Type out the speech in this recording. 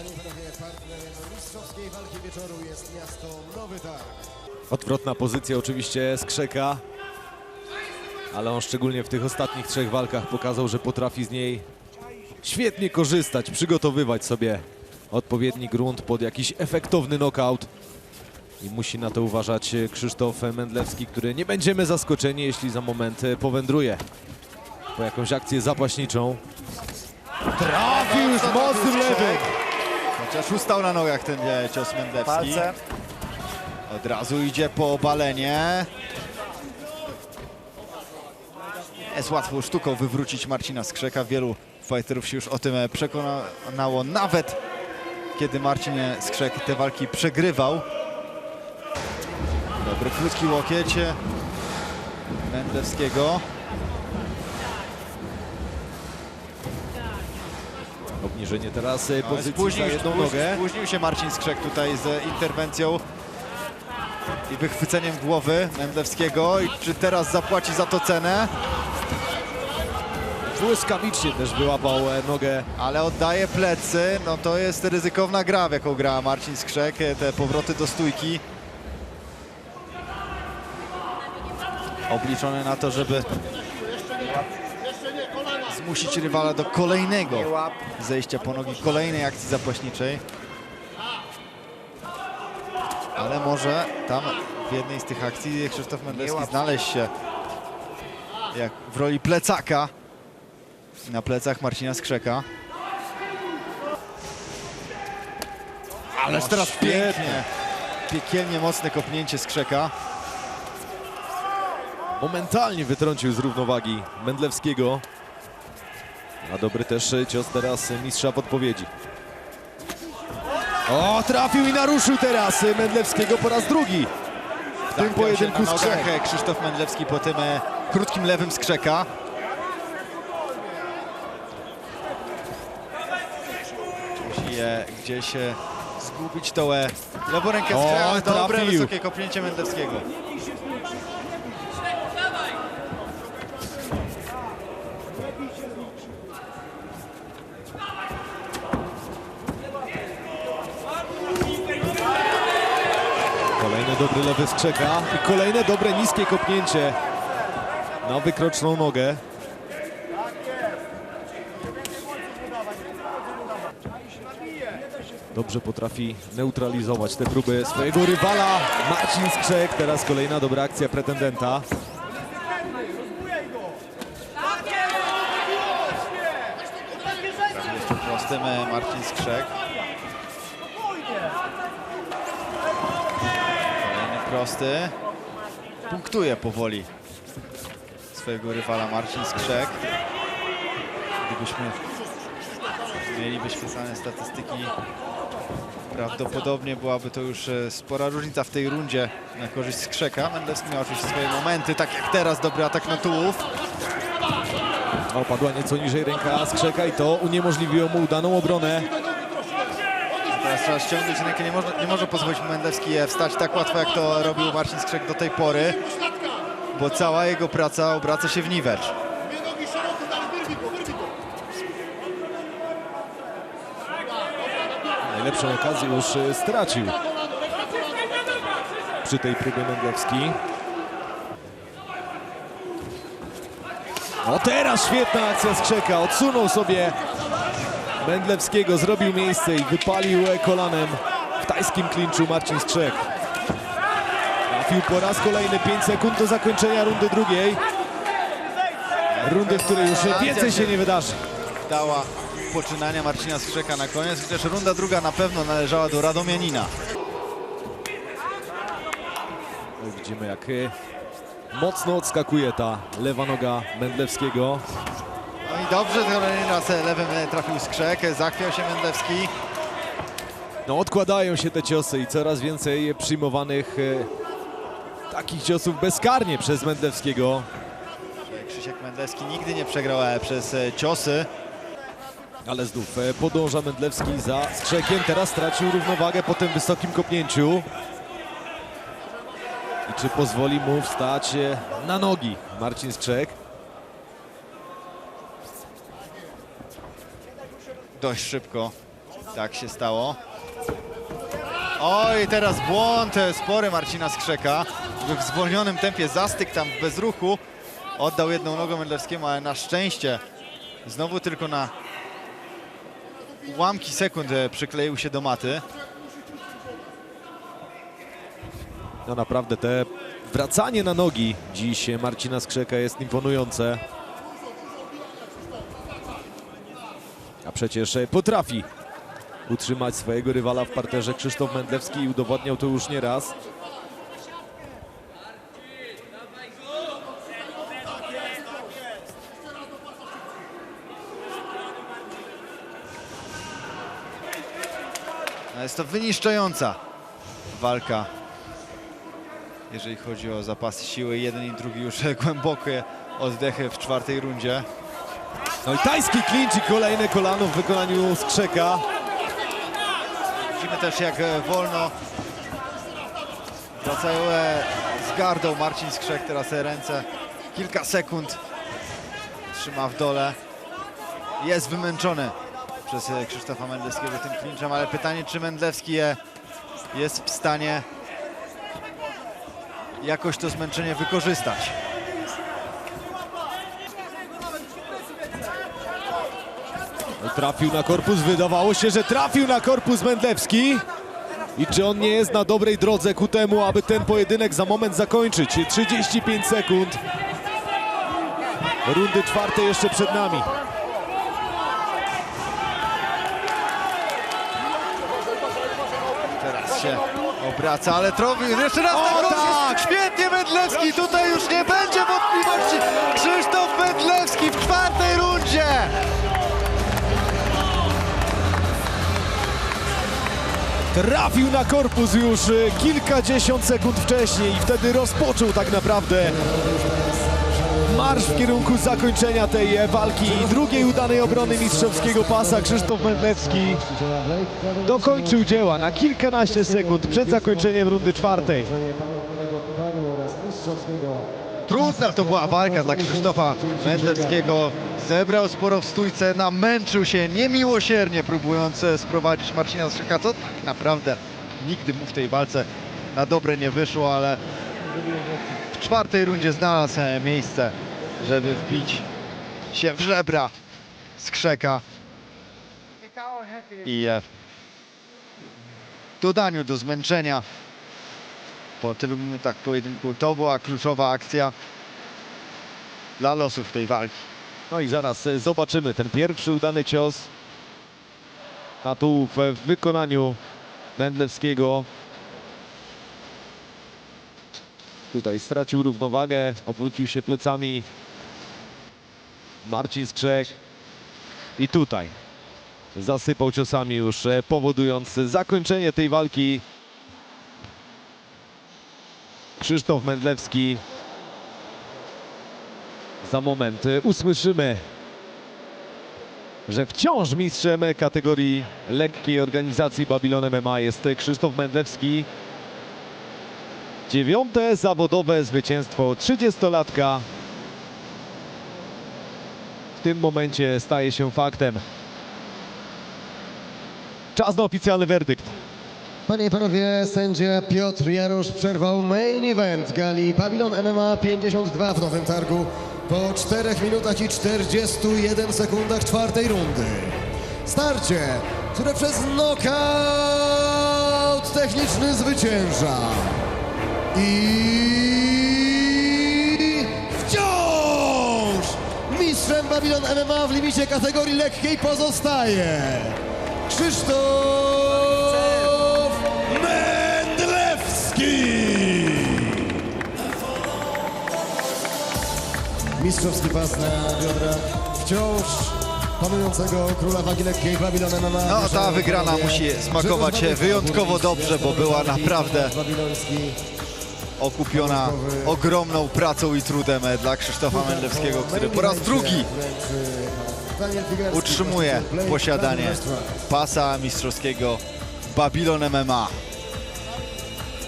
Panie i panowie, mistrzowskiej walki wieczoru jest miasto Nowy Targ. Odwrotna pozycja oczywiście Skrzeka, ale on szczególnie w tych ostatnich trzech walkach pokazał, że potrafi z niej świetnie korzystać, przygotowywać sobie odpowiedni grunt pod jakiś efektowny knockout. I musi na to uważać Krzysztof Mendlewski, który nie będziemy zaskoczeni, jeśli za moment powędruje po jakąś akcję zapaśniczą. Trafił już mocnym lewym. Chociaż ustał na nogach ten e, cios Mendlewski. Palce. Od razu idzie po obalenie. Jest łatwą sztuką wywrócić Marcina Skrzeka. Wielu fighterów się już o tym e, przekonało, nawet kiedy Marcin Skrzek te walki przegrywał. Dobry krótki łokieć e, Obniżenie teraz e, No, pozycji spóźnił, za jedną spóźnił, nogę. spóźnił się Marcin Skrzek tutaj z interwencją i wychwyceniem głowy Mendlewskiego. I czy teraz zapłaci za to cenę? Błyskawicznie też wyłapał e, nogę Ale oddaje plecy. No to jest ryzykowna gra, w jaką gra Marcin Skrzek. Te powroty do stójki. Obliczone na to, żeby zmusić rywala do kolejnego zejścia po nogi, kolejnej akcji zapaśniczej. Ale może tam w jednej z tych akcji Krzysztof Mendlewski łap. znaleźć się jak w roli plecaka na plecach Marcina Skrzeka. Ależ teraz świetnie. pięknie, piekielnie mocne kopnięcie Skrzeka. momentalnie wytrącił z równowagi Mendlewskiego. A dobry też e, cios teraz mistrza podpowiedzi. O, trafił i naruszył teraz e, Mendlewskiego po raz drugi. W tym pojedynku Skrzek. e, Krzysztof Mendlewski po tym e, krótkim lewym Skrzeka. Musi e, gdzieś e, zgubić tą e, lewą rękę O, Skrzeka, ale dobre, wysokie kopnięcie Mendlewskiego. Kolejny dobry lewy Skrzeka i kolejne dobre niskie kopnięcie na wykroczną nogę. Dobrze potrafi neutralizować te próby swojego rywala. Marcin Skrzek, teraz kolejna dobra akcja pretendenta. E, Marcin Skrzek. Kolejny prosty. Punktuje powoli swojego rywala Marcin Skrzek. Gdybyśmy mieli wyświetlane statystyki, prawdopodobnie byłaby to już e, spora różnica w tej rundzie na korzyść Skrzeka. Mendlewski miał oczywiście swoje momenty, tak jak teraz, dobry atak na tułów. Opadła nieco niżej ręka Skrzeka i to uniemożliwiło mu udaną obronę. Teraz trzeba ściągnąć rękę, nie może, nie może pozwolić Mendlewski e, wstać tak łatwo, jak to robił Marcin Skrzek do tej pory, bo cała jego praca obraca się w niwecz. Najlepszą okazję już e, stracił przy tej próbie Mendlewski. No teraz świetna akcja Skrzeka. Odsunął sobie Mendlewskiego, zrobił miejsce i wypalił kolanem w tajskim klinczu Marcin Skrzek. Trafił po raz kolejny 5 sekund do zakończenia rundy drugiej. Rundy, w której już więcej się nie wydarzy. Dała poczynania Marcina Skrzeka na koniec, chociaż runda druga na pewno należała do Radomianina. Widzimy jak e, mocno odskakuje ta lewa noga Mendlewskiego. No i dobrze, kolejny raz e, lewym e, trafił Skrzek, zachwiał się Mendlewski. No odkładają się te ciosy i coraz więcej przyjmowanych e, takich ciosów bezkarnie przez Mendlewskiego. Krzysiek Mendlewski nigdy nie przegrał e, przez e, ciosy. Ale znów podąża Mendlewski za Strzekiem. Teraz stracił równowagę po tym wysokim kopnięciu. I czy pozwoli mu wstać e, na nogi Marcin Strzek? Dość szybko Tak się stało. Oj, teraz błąd e, spory Marcina Skrzeka. W zwolnionym tempie zastyk tam w bezruchu. Oddał jedną nogą Mendlewskiemu, ale na szczęście znowu tylko na ułamki sekund e, przykleił się do maty. No naprawdę te wracanie na nogi dziś Marcina Skrzeka jest imponujące. A przecież potrafi utrzymać swojego rywala w parterze Krzysztof Mędlewski i udowodniał to już nie raz. No Jest to wyniszczająca walka, jeżeli chodzi o zapasy siły. Jeden i drugi już głębokie oddechy w czwartej rundzie. No i tajski klincz i kolejne kolano w wykonaniu Skrzeka. Widzimy też jak e, wolno wracają z gardą Marcin Skrzek. Teraz ręce kilka sekund trzyma w dole. Jest wymęczony przez e, Krzysztofa Mendlewskiego tym klinczem, ale pytanie czy Mendlewski e, jest w stanie jakoś to zmęczenie wykorzystać. Trafił na korpus, wydawało się, że trafił na korpus Mędlewski. I czy on nie jest na dobrej drodze ku temu, aby ten pojedynek za moment zakończyć? 35 sekund. Rundy czwarte jeszcze przed nami. Teraz się obraca, ale trofi jeszcze raz O, na krok. tak! Świetnie Mendlewski, tutaj już nie będzie wątpliwości. Krzysztof Mendlewski w czwartej rundzie. Trafił na korpus już y, kilkadziesiąt sekund wcześniej i wtedy rozpoczął tak naprawdę marsz w kierunku zakończenia tej e, walki i drugiej udanej obrony mistrzowskiego pasa. Krzysztof Mędlewski dokończył dzieła na kilkanaście sekund przed zakończeniem rundy czwartej. Trudna to była walka dla Krzysztofa Mendlewskiego. Zebrał sporo w stójce, namęczył się niemiłosiernie próbując e, sprowadzić Marcina Strzyka, co tak naprawdę nigdy mu w tej walce na dobre nie wyszło, ale w czwartej rundzie znalazł e, miejsce, żeby wbić się w żebra Skrzeka i e, w dodaniu do zmęczenia po tylu minutach pojedynku to była kluczowa akcja dla losów tej walki. No i zaraz e, zobaczymy ten pierwszy udany cios na tułów w wykonaniu Mędlewskiego. Tutaj stracił równowagę, obrócił się plecami Marcin Skrzek i tutaj zasypał ciosami już, e, powodując zakończenie tej walki. Krzysztof Mędlewski za moment e, usłyszymy, że wciąż mistrzem kategorii lekkiej organizacji Babylon MMA jest Krzysztof Mędlewski. Dziewiąte zawodowe zwycięstwo 30-latka w tym momencie staje się faktem. Czas na oficjalny werdykt. Panie i panowie, sędzia Piotr Jarosz przerwał main event gali Pawilon MMA 52 w Nowym Targu po 4 minutach i 41 sekundach czwartej rundy. Starcie, które przez knockout techniczny zwycięża. I mistrzem Babylon MMA w limicie kategorii lekkiej pozostaje Krzysztof Mędlewski. Mistrzowski pas na biodra wciąż panującego króla wagi lekkiej Babylon MMA. No ta wygrana musi smakować wyjątkowo dobrze, bo była naprawdę. Okupiona ogromną pracą i trudem dla Krzysztofa Mendlewskiego, który po raz drugi utrzymuje posiadanie pasa mistrzowskiego Babylon MMA.